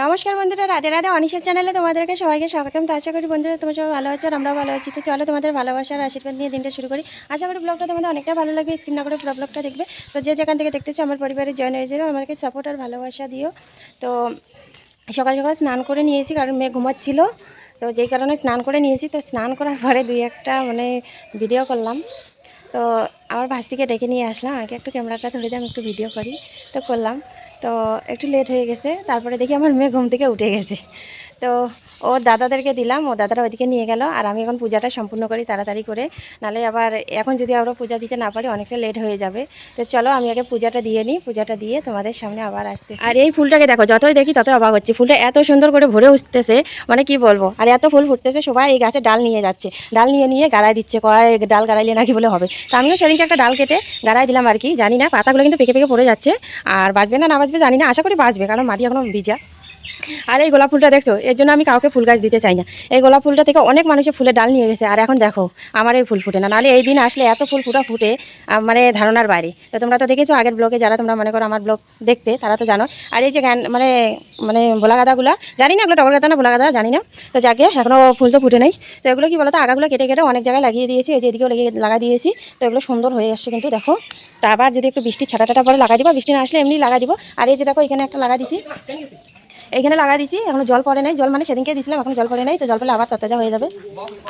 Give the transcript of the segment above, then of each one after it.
নমস্কার বন্ধুরা, রাধে রাধে অনিশের চ্যানেলে তোমাদেরকে সবাইকে স্বাগতম। তো আশা করি বন্ধুরা তোমার সবাই ভালো আছো আমরা ভালো আছি। তো চলো তোমাদের ভালোবাসার আশীর্বাদ নিয়ে দিনটা শুরু করি। আশা করি ব্লগটা তোমাদের অনেকটা ভালো লাগবে। স্ক্রিন না করে পুরো ব্লগটা দেখবে। তো যে যেখান থেকে দেখতেছো আমার পরিবারে জয়েন হয়ে যাবে। আমাকে সাপোর্ট আর ভালোবাসা দিও। তো সকাল সকাল স্নান করে নিয়েছি, কারণ মেয়ে ঘুমাচ্ছিল। তো যেই কারণে স্নান করে নিয়েছি। তো স্নান করার পরে দুই একটা মানে ভিডিও করলাম। তো আমার ভাস থেকে ডেকে নিয়ে আসলাম। আগে একটু ক্যামেরাটা ধরে দিয়ে আমি একটু ভিডিও করি। তো করলাম। তো একটু লেট হয়ে গেছে তারপরে দেখি আমার মেয়ে ঘুম থেকে উঠে গেছে। তো ও দাদাদেরকে দিলাম, ও দাদারা ওইদিকে নিয়ে গেল, আর আমি এখন পূজাটা সম্পূর্ণ করি তাড়াতাড়ি করে। নাহলে আবার এখন যদি আমরা পূজা দিতে না পারি, অনেকটা লেট হয়ে যাবে। তো চলো আমি আগে পূজাটা দিয়ে নিই, পূজাটা দিয়ে তোমাদের সামনে আবার আসতে আর এই ফুলটাকে দেখো, যতই দেখি ততই অবাক হচ্ছে। ফুলটা এত সুন্দর করে ভরে উঠতেছে মানে কি বলব? আর এত ফুল ফুটতেছে, সবাই এই গাছে ডাল নিয়ে যাচ্ছে। ডাল নিয়ে নিয়ে গাড়াই দিচ্ছে, কয় ডাল গাড়াইলে নাকি বলে হবে। তো আমিও সেদিনকে একটা ডাল কেটে গাড়াই দিলাম আর কি, জানি না, পাতাগুলো কিন্তু পেকে পেকে পড়ে যাচ্ছে। আর বাঁচবে না না বাঁচবে জানি না, আশা করি বাঁচবে, কারণ মাটি এখনও ভিজা। আর এই গোলাপ ফুলটা দেখছ? এর জন্য আমি কাউকে ফুল গাছ দিতে চাই না। এই গোলাপ ফুলটা থেকে অনেক মানুষের ফুলের ডাল নিয়ে গেছে। আর এখন দেখো, আমার এই ফুল ফুটে না। নাহলে এই দিন আসলে এত ফুল ফুটা ফুটে মানে ধারণার বাইরে। তো তোমরা তো দেখেছ আগের ব্লগে, যারা তোমরা মনে করো আমার ব্লগ দেখতে, তারা তো জানো। আর এই যে গান মানে মানে ভোলা গাদাগুলা জানি না এগুলো টগর গাদা না ভোলা গাদা জানি না। তো যাকে এখনও ফুল তো ফুটে নেই। তো এগুলো কি বলতো, আগাগুলো কেটে কেটে অনেক জায়গায় লাগিয়ে দিয়েছি। এই যে এদিকেও লাগিয়ে লাগা দিয়েছি। তো এগুলো সুন্দর হয়ে আসছে কিন্তু, দেখো। তা আবার যদি একটু বৃষ্টি ছাটা টাটা পরে লাগাই দিবা, বৃষ্টি না আসলে এমনি লাগা দিব। আর এই যে দেখো, এখানে একটা লাগা দিছি। এইখানে লাগা দিছি এখনও জল পড়ে নাই। জল মানে সেদিনকে দিয়েছিলাম এখন জল পড়ে নাই তো জল পড়লে আবার তরতাজা হয়ে যাবে।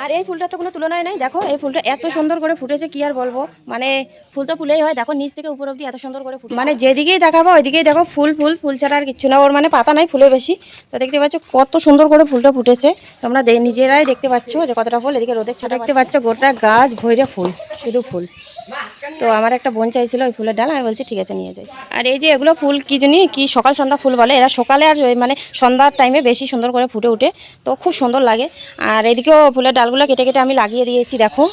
আর এই ফুলটা তো কোনো তুলনায় নাই। দেখো এই ফুলটা এত সুন্দর করে ফুটেছে কি আর বলব? মানে ফুল তো ফুলেই হয়। দেখো নিচ থেকে উপর অব্দি এত সুন্দর করে ফুল মানে যেদিকেই দেখাবো ওইদিকেই দেখো ফুল ফুল ফুল ছাড়া আর কিচ্ছু না। ওর মানে পাতা নাই ফুলে বেশি। তো দেখতে পাচ্ছ কত সুন্দর করে ফুলটা ফুটেছে। তোমরা নিজেরাই দেখতে পাচ্ছ যে কতটা ফুল। এদিকে রোদের ছাড়া দেখতে পাচ্ছ গোটা গাছ ভরে ফুল শুধু ফুল। তো আমার একটা বোন চাইছিল ওই ফুলের ডাল আমি বলছি ঠিক আছে নিয়ে যাই আর এই যে এগুলো ফুল কি জানি কি সকাল সন্ধ্যা ফুল বলে। এরা সকালে আর ওই মানে সন্ধ্যার টাইমে বেশি সুন্দর করে ফুটে উঠে তো খুব সুন্দর লাগে। আর এদিকেও ফুলের ডালগুলো কেটে কেটে আমি লাগিয়ে দিয়েছি, দেখো।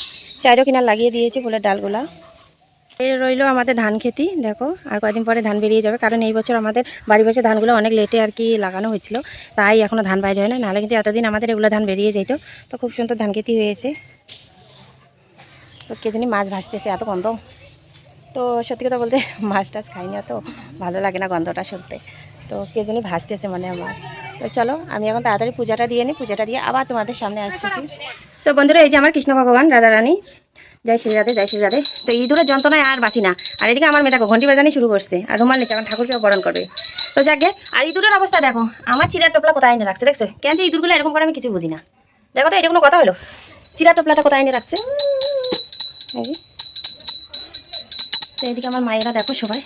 চাইরো কিনার লাগিয়ে দিয়েছি ফুলের ডালগুলা। এই রইল আমাদের ধান খেতি, দেখো। আর কয়েকদিন পরে ধান বেরিয়ে যাবে, কারণ এই বছর আমাদের বাড়ি বছর ধানগুলো অনেক লেটে আর কি লাগানো হয়েছিল, তাই এখনও ধান বাইরে হয় না। নাহলে কিন্তু এতদিন আমাদের এগুলো ধান বেরিয়ে যেত, তো খুব সুন্দর ধান খেতি হয়েছে। তো কে জানি মাছ ভাজতেছে এত গন্ধ। তো সত্যি কথা বলতে, মাছ টাছ খাই না তো ভালো লাগে না গন্ধটা শুনতে। তো কে জানি ভাজতেছে মনে আমার। তো চলো, আমি এখন তাড়াতাড়ি পূজাটা দিয়ে নিই, পূজাটা দিয়ে আবার তোমাদের সামনে আসতেছি। তো বন্ধুরা, এই যে আমার কৃষ্ণ ভগবান, রাধা রানী। জয় শ্রী রাধে, জয় শ্রী রাধে। তো ইঁদুরের যন্ত্রণায় আর বাঁচি না। আর এদিকে আমার মেয়ে দেখো ঘন্টি বাজানি শুরু করছে, আর রুমাল নিচ্ছে, এখন ঠাকুরকে বরণ করবে। তো যাকে, আর ইঁদুরের অবস্থা দেখো, আমার চিরার টোপলা কোথায় এনে রাখছে, দেখছ? কেন যে ইঁদুরগুলো এরকম করে আমি কিছু বুঝি না। দেখো তো, এটা কোনো কথা হলো? চিরা টোপলাটা কোথায় এনে রাখছে? তো এদিকে আমার মায়েরা দেখো সবাই।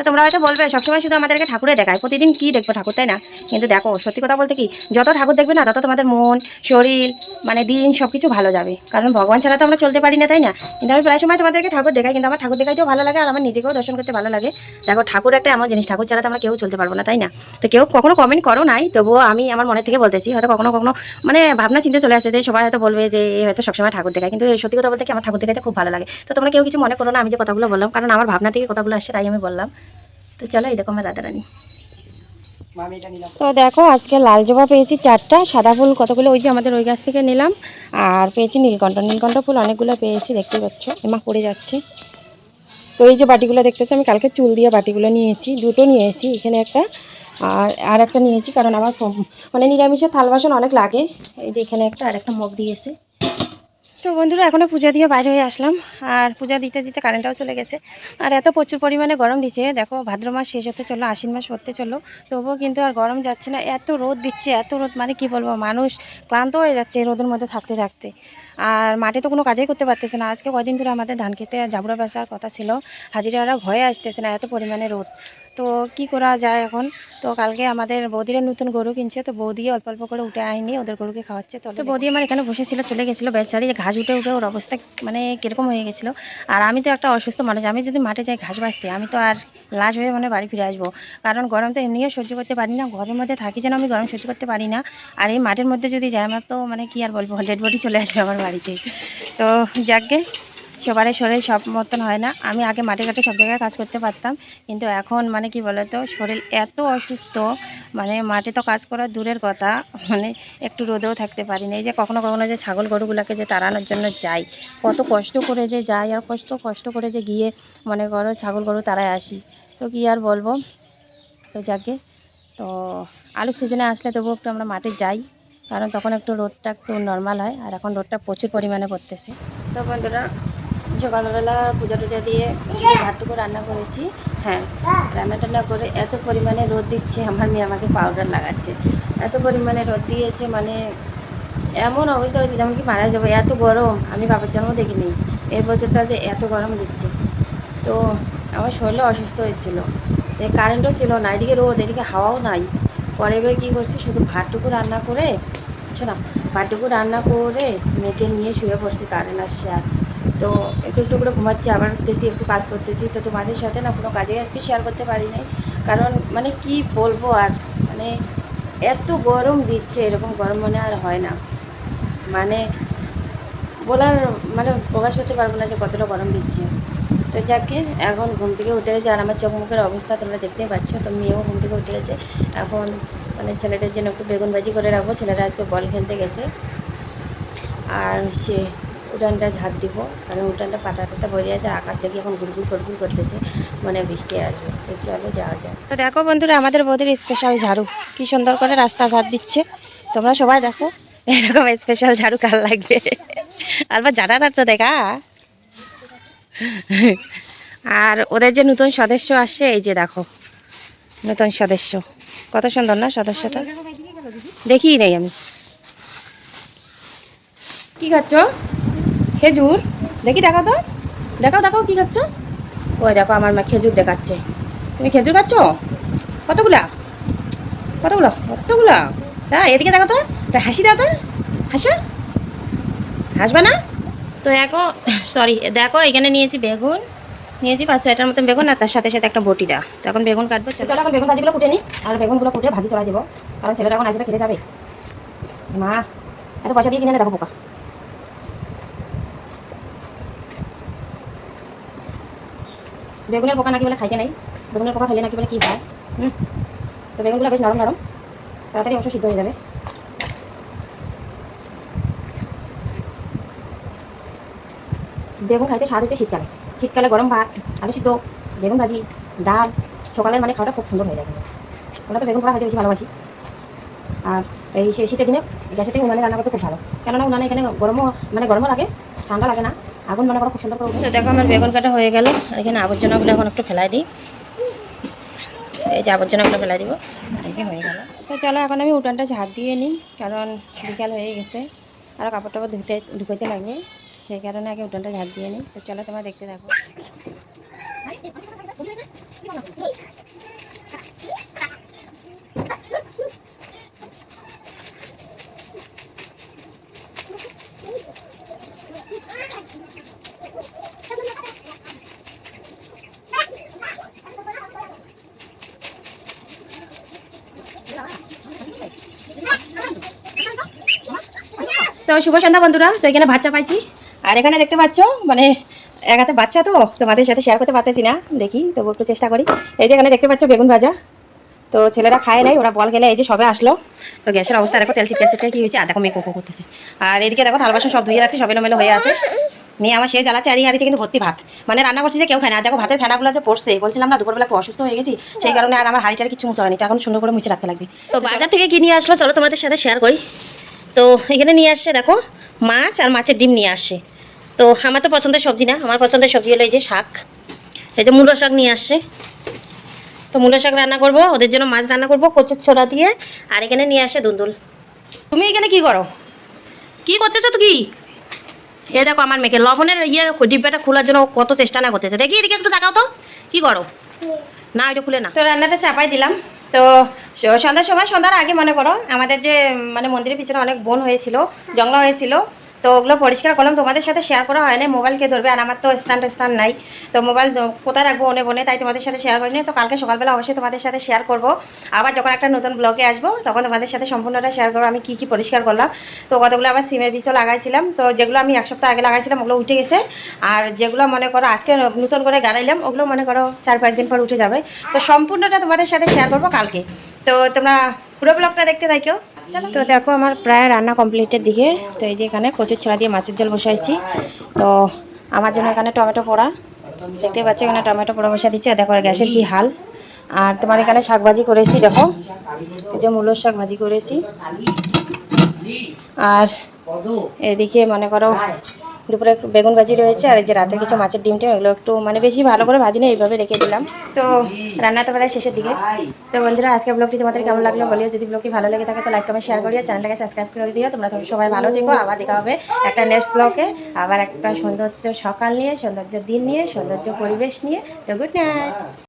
তো তোমরা হয়তো বলবে, সবসময় শুধু আমাদেরকে ঠাকুরে দেখায়, প্রতিদিন কি দেখব ঠাকুর, তাই না? কিন্তু দেখো, সত্যি কথা বলতে কি, যত ঠাকুর দেখবে না, তত তোমাদের মন, শরীর মানে দিন সব কিছু ভালো যাবে। কারণ ভগবান ছাড়া তো আমরা চলতে পারি না, তাই না? কিন্তু আমি প্রায় সময় তোমাদেরকে ঠাকুর দেখাই, কিন্তু আমার ঠাকুর দেখাইতেও ভালো লাগে, আর আমার নিজেকেও দর্শন করতে ভালো লাগে। দেখো, ঠাকুর একটা এমন জিনিস, ঠাকুর ছাড়া তো আমরা কেউ চলতে পারব না, তাই না? তো কেউ কখনো কমেন্ট করো নাই, তবুও আমি আমার মনে থেকে বলতেছি, হয়তো কখনো কখনো মানে ভাবনা চিন্তা চলে আসে যে, সবাই হয়তো বলবে যে হয়তো সবসময় ঠাকুর দেখায়, কিন্তু সত্যি কথা বলতে কি, আমার ঠাকুর দেখাইতে খুব ভালো লাগে। তো তোমরা কেউ কিছু মনে করো না, আমি যে কথাগুলো বললাম, কারণ আমার ভাবনা থেকে কথাগুলো আসছে, তাই আমি বললাম। তো চলো এই দেখো আমার রাধারানী। তো দেখো আজকে লাল জবা পেয়েছি চারটা সাদা ফুল কতগুলো ওই যে আমাদের ওই গাছ থেকে নিলাম। আর পেয়েছি নীলকণ্ঠ নীলকণ্ঠ ফুল অনেকগুলো পেয়েছি দেখতে পাচ্ছ এমা পড়ে যাচ্ছে। তো এই যে বাটিগুলো দেখতেছি আমি কালকে চুল দিয়ে বাটিগুলো নিয়েছি দুটো নিয়েছি এখানে একটা আর আর একটা নিয়েছি কারণ আমার মানে নিরামিষের থাল বাসন অনেক লাগে। এই যে এখানে একটা আর একটা মগ দিয়েছে। তো বন্ধুরা এখনও পূজা দিয়ে বাইরে হয়ে আসলাম। আর পূজা দিতে দিতে কারেন্টটাও চলে গেছে। আর এত প্রচুর পরিমাণে গরম দিচ্ছে। দেখো, ভাদ্র মাস শেষ হতে চলল, আশ্বিন মাস পড়তে চলল। তবুও কিন্তু আর গরম যাচ্ছে না, এত রোদ দিচ্ছে, এত রোদ মানে কি বলব, মানুষ ক্লান্ত হয়ে যাচ্ছে রোদের মধ্যে থাকতে থাকতে। আর মাঠে তো কোনো কাজই করতে পারতেছে না। আজকে কয়দিন ধরে আমাদের ধান খেতে জাবুরা বেসার কথা ছিল। হাজিরারা ভয়ে আসতেছে না, এত পরিমাণে রোদ। তো কি করা যায় এখন? তো কালকে আমাদের বৌদিরা নতুন গরু কিনছে তো বৌদি অল্প অল্প করে উঠে আইনি ওদের গরুকে খাওয়াচ্ছে। তো তো বৌদি আমার এখানে বসেছিল চলে গেছিল বেচারি ঘাস উঠে উঠে ওর অবস্থা মানে কীরকম হয়ে গেছিল। আর আমি তো একটা অসুস্থ মানুষ আমি যদি মাঠে যাই ঘাস বাঁচতে আমি তো আর লাশ হয়ে মানে বাড়ি ফিরে আসব। কারণ গরম তো এমনিও সহ্য করতে পারি না ঘরের মধ্যে থাকি যেন আমি গরম সহ্য করতে পারি না। আর এই মাঠের মধ্যে যদি যাই আমার তো মানে কি আর বলব ডেড বডি চলে আসবে আমার বাড়িতে। তো যাকে সবারই শরীর সব মতন হয় না। আমি আগে মাঠে ঘাটে সব জায়গায় কাজ করতে পারতাম। কিন্তু এখন মানে কি বলতো, শরীর এত অসুস্থ মানে মাঠে তো কাজ করা দূরের কথা মানে একটু রোদেও থাকতে পারি না এই যে কখনো কখনো যে ছাগল গরুগুলোকে যে তাড়ানোর জন্য যাই, কত কষ্ট করে যে যাই আর কষ্ট কষ্ট করে যে গিয়ে মনে করো ছাগল গরু তারাই আসি। তো কি আর বলব? তো যাকে, তো আলুর সিজনে আসলে তবু একটু আমরা মাঠে যাই, কারণ তখন একটু রোদটা একটু নর্মাল হয়, আর এখন রোদটা প্রচুর পরিমাণে পড়তেছে। তো বন্ধুরা সকালবেলা পূজা টুজা দিয়ে ভাতটুকু রান্না করেছি। হ্যাঁ রান্না টান্না করে এত পরিমাণে রোদ দিচ্ছে, আমার মেয়ে আমাকে পাউডার লাগাচ্ছে। এত পরিমাণে রোদ দিয়েছে মানে এমন অবস্থা হয়েছে যেমন কি মারা যাব। এত গরম, আমি বাবার জন্ম দেখিনি। এই বছরটা যে এত গরম দিচ্ছে। তো আমার শরীরও অসুস্থ হয়েছিল। তো কারেন্টও ছিল না, এদিকে রোদ, এদিকে হাওয়াও নাই। পরে এবার কী করছি, শুধু ভাতটুকু রান্না করে, শোনা, ভাতটুকু রান্না করে মেয়েকে নিয়ে শুয়ে পড়ছি কারেন্ট আসছে আর। তো একটু একটু করে ঘুমাচ্ছি, আবার উঠতেছি একটু কাজ করতেছি। তো তোমাদের সাথে না কোনো কাজে আজকে শেয়ার করতে পারি নাই কারণ মানে কি বলব আর মানে এত গরম দিচ্ছে, এরকম গরম মনে আর হয় না। মানে বলার মানে প্রকাশ করতে পারব না যে কতটা গরম দিচ্ছে। তো যাকে, এখন ঘুম থেকে উঠে গেছে, আর আমার চোখ মুখের অবস্থা তোমরা দেখতেই পাচ্ছ, তো মেয়েও ঘুম থেকে উঠে গেছে। এখন মানে ছেলেদের জন্য একটু বেগুন ভাজি করে রাখব, ছেলেরা আজকে বল খেলতে গেছে। আর সে উঠানটা ঝাঁট দিব কারণ উঠানটা পাতা টাতা ভরে আছে আকাশ দেখি এখন গুড়গুড় গুড়গুড় করতেছে মানে বৃষ্টি আসবে। চলো যাওয়া যায় তো দেখো বন্ধুরা আমাদের বৌদির স্পেশাল ঝাড়ু। কি সুন্দর করে রাস্তা ঝাড় দিচ্ছে। তোমরা সবাই দেখো এরকম স্পেশাল ঝাড়ু কার লাগবে। আর বা জানা তো দেখা। আর ওদের যে নতুন সদস্য আসছে এই যে দেখো নতুন সদস্য। কত সুন্দর না সদস্যটা? দেখি নেই আমি। কি খাচ্ছ? খেজুর। দেখি, দেখাও তো। দেখাও দেখাও কি খাচ্ছ? ওই দেখো, আমার মা খেজুর দেখাচ্ছে। তুমি খেজুর খাচ্ছ? কতগুলা? কতগুলো? কতগুলা? হ্যাঁ এদিকে দেখো তো। হাসি তো। হাসো। হাসবে না? তো দেখো সরি দেখো, এখানে নিয়েছি বেগুন। নিয়েছি পাঁচশো এটার মতন বেগুন আর তার সাথে সাথে একটা বটি দা এখন বেগুন কাটবো, চলো। এখন বেগুন ভাজিগুলো ফুটে নিই আর বেগুনগুলো ফুটে ভাজি চড়াই দেবো। কারণ ছেলেরা এখন আসবে খেতে যাবে। মা, এত পয়সা দিয়ে কিনে দেখো পোকা। বেগুনের পোকা নাকি বলে খাইতে নেই। বেগুনের পোকা খেলে নাকি বলে কী হয়? হুম? তো বেগুনগুলো বেশ নরম নরম। তাড়াতাড়ি অবশ্য সিদ্ধ হয়ে যাবে। বেগুন খাইতে স্বাদ হচ্ছে শীতকালে। শীতকালে গরম ভাত, আলু সিদ্ধ, বেগুন ভাজি, ডাল, সকালের মানে খাওয়াটা খুব সুন্দর হয়ে কিন্তু। ওরা তো বেগুন পোড়া খাইতে বেশি ভালোবাসি। আর এই শীতের দিনে গ্যাসেতে উনানে রান্না করতে খুব ভালো। কেননা উনানে এখানে গরমও মানে গরমও লাগে, ঠান্ডা লাগে না। আগুন মনে করো খুব সুন্দর করে তো দেখো আমার বেগুন কাটা হয়ে গেল। এখানে আবর্জনাগুলো এখন একটু ফেলাই দিই। এই যে আবর্জনাগুলো ফেলাই দিব। আর হয়ে গেল। তো চলো, এখন আমি উঠানটা ঝাড় দিয়ে নিই, কারণ বিকাল হয়ে গেছে। আর কাপড় টাপড় ধুতে ঢুকাইতে লাগবে। সেই কারণে আগে উঠানটা ঝাড় দিয়ে নিই। তো চলো, তোমরা দেখতে থাকো। তো শুভ সন্ধ্যা বন্ধুরা। তো এখানে বাচ্চা পাইছি। আর এখানে দেখতে পাচ্ছ মানে এক হাতে বাচ্চা তো, তোমাদের সাথে শেয়ার করতে পারতেছি না। দেখি, তবু একটু চেষ্টা করি। এই যে এখানে দেখতে পাচ্ছ বেগুন ভাজা। তো ছেলেরা খায় নাই, ওরা বল গেলে এই যে সবে আসলো। তো গ্যাসের অবস্থা, দেখো তেল ছিটকে ছিটকে কি হয়েছে, আর দেখো মেয়ে কোকো করতেছে। আর এদিকে দেখো, থাল বাসন সব ধুয়ে রাখছে, সব এলোমেলো হয়ে আছে। মেয়ে আমার সে জ্বালাচ্ছে, আর হাড়িতে কিন্তু ভর্তি ভাত। মানে রান্না করছি যে কেউ খায় না। দেখো, ভাতের ফেনাগুলো যে পড়ছে, বলছিলাম না, দুপুরবেলা একটু অসুস্থ হয়ে গেছি, সেই কারণে আর আমার হাড়িটার কিছু মুছে হয়নি। তো এখন সুন্দর করে মুছে রাখতে লাগবে। তো বাজার থেকে কি নিয়ে আসলো, চলো তোমাদের সাথে শেয়ার করি। তো এখানে নিয়ে আসছে দেখো মাছ আর মাছের ডিম নিয়ে আসছে তো আমার তো পছন্দের সবজি না আমার পছন্দের সবজি হলো এই যে শাক। এই যে মূলো শাক নিয়ে আসছে তো মূলো শাক রান্না করব ওদের জন্য মাছ রান্না করব কচুর ছোড়া দিয়ে আর এখানে নিয়ে আসে দুন্দুল। তুমি এখানে কি করো? কি করতেছো তো কি? এ দেখো আমার মেয়েকে লবণের ইয়ে ডিব্বাটা খোলার জন্য কত চেষ্টা না করতেছে। দেখি এদিকে একটু তাকাও তো কি করো? না ওইটা খুলে না। তো রান্নাটা চাপাই দিলাম। তো সন্ধ্যার সময়, সন্ধ্যার আগে মনে করো, আমাদের যে মানে মন্দিরের পিছনে অনেক বন হয়েছিল, জঙ্গল হয়েছিল তো ওগুলো পরিষ্কার করলাম। তোমাদের সাথে শেয়ার করা হয় না মোবাইল কে ধরবে, আর আমার তো স্ট্যান্ড স্ট্যান্ড নাই। তো মোবাইল কোথায় রাখব বনে বনে, তাই তোমাদের সাথে শেয়ার করিনি। তো কালকে সকালবেলা অবশ্যই তোমাদের সাথে শেয়ার করব। আবার যখন একটা নতুন ব্লগে আসব, তখন তোমাদের সাথে সম্পূর্ণটা শেয়ার করব। আমি কী কী পরিষ্কার করলাম। তো কতগুলো আবার সিমের বিষও লাগাইছিলাম। তো যেগুলো আমি এক সপ্তাহ আগে লাগাইছিলাম, ওগুলো উঠে গেছে। আর যেগুলো মনে করো আজকে নতুন করে গাড়াইলাম, ওগুলো মনে করো চার পাঁচ দিন পর উঠে যাবে। তো সম্পূর্ণটা তোমাদের সাথে শেয়ার করব কালকে। তো তোমরা পুরো ব্লগটা দেখতে থাকো তো দেখো আমার প্রায় রান্না কমপ্লিটের দিকে। তো এই যে এখানে কচুর ছড়া দিয়ে মাছের জল বসাইছি। তো আমার জন্য এখানে টমেটো পোড়া। দেখতে পাচ্ছ এখানে টমেটো পোড়া বসা দিচ্ছি। আর দেখো গ্যাসের কি হাল। আর তোমার এখানে শাক ভাজি করেছি, দেখো। এই যে মূলর শাক ভাজি করেছি। আর এদিকে মনে করো দুপুরে একটু বেগুন ভাজি রয়েছে, আর এই যে রাতে কিছু মাছের ডিম টিম, এগুলো একটু মানে বেশি ভালো করে ভাজি না এইভাবে রেখে দিলাম। তো রান্না তো প্রায় শেষের দিকে। তো বন্ধুরা, আজকের ব্লগটি তোমাদের কেমন লাগল বলিও যদি ব্লগটি ভালো লেগে থাকে, তো লাইক কমেন্ট শেয়ার করিও, চ্যানেলটাকে সাবস্ক্রাইব করে দিও। তোমরা তোমরা সবাই ভালো থেকো, আবার দেখা হবে একটা নেক্সট ব্লগে আবার একটা সৌন্দর্য সকাল নিয়ে, সৌন্দর্য দিন নিয়ে, সৌন্দর্য পরিবেশ নিয়ে। তো গুড নাইট